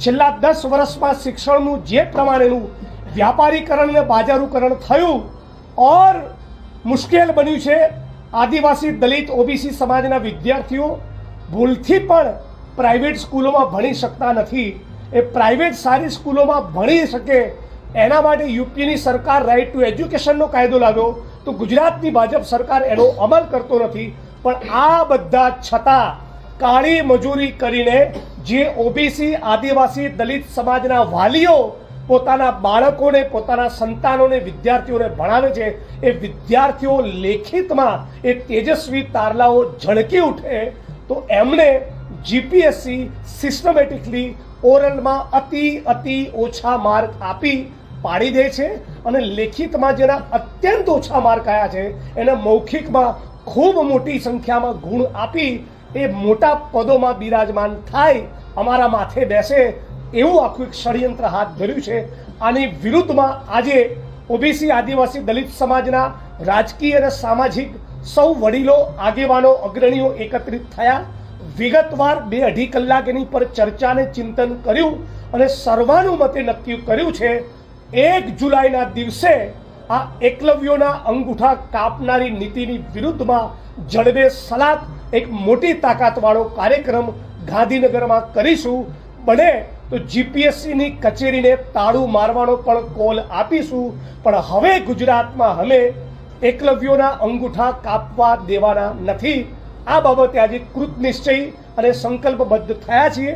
છેલ્લા દસ વર્ષમાં શિક્ષણનું જે પ્રમાણેનું વ્યાપારીકરણ ને બાજારૂકરણ થયું, ઓર મુશ્કેલ બન્યું છે. આદિવાસી દલિત ઓબીસી સમાજના વિદ્યાર્થીઓ ભૂલથી પણ પ્રાઇવેટ સ્કૂલોમાં ભણી શકતા નથી. એ પ્રાઇવેટ સારી સ્કૂલોમાં ભણી શકે એના માટે યુપીની સરકાર રાઇટ ટુ એજ્યુકેશનનો કાયદો લાવ્યો. તો ગુજરાતની ભાજપ સરકાર એનો અમલ કરતો નથી. પણ આ બધા છતાં કાળી મજૂરી કરીને જે ઓબીસી, આદિવાસી, દલિત સમાજના વાલીઓ પોતાના બાળકોને, પોતાના સંતાનોને, વિદ્યાર્થીઓને ભણાવે છે, એ વિદ્યાર્થીઓ લેખિતમાં એ તેજસ્વી તારલાઓ ઝળકી ઉઠે, તો એમણે જીપીએસસી સિસ્ટમેટિકલી ઓરલમાં અતિ અતિ ઓછા માર્ક આપી પાડી દે છે અને લેખિતમાં જેના અત્યંત ઓછા માર્ક આવ્યા છે, એને મૌખિકમાં ખૂબ મોટી સંખ્યામાં ગુણ આપી એ મોટા પદોમાં બિરાજમાન થાય, અમારા માથે બેસે એવું આખું એક ષડયંત્ર હાથ ધર્યું છે. આની વિરુદ્ધમાં આજે ઓબીસી આદિવાસી દલિત સમાજના રાજકીય અને સામાજિક સૌ વડીલો, આગેવાનો, અગ્રણીઓ એકત્રિત થયા. વિગતવાર બે અઢી કલાક એની પર ચર્ચા અને ચિંતન કર્યું અને સર્વાનુમતે નક્કી કર્યું છે, એક જુલાઈના દિવસે આ એકલવ્યોના અંગૂઠા કાપનારી નીતિની વિરુદ્ધમાં જડબે સલાત એક મોટી તાકાતવાળો કાર્યક્રમ ગાંધીનગરમાં કરીશું. બને તો જીપીએસસીની કચેરીને તાળું મારવાનો પણ કોલ આપીશું. પણ હવે ગુજરાતમાં અમે એકલવ્યોના અંગૂઠા કાપવા દેવાના નથી. આ બાબતે આજે કૃત નિશ્ચય અને સંકલ્પબદ્ધ થયા છીએ.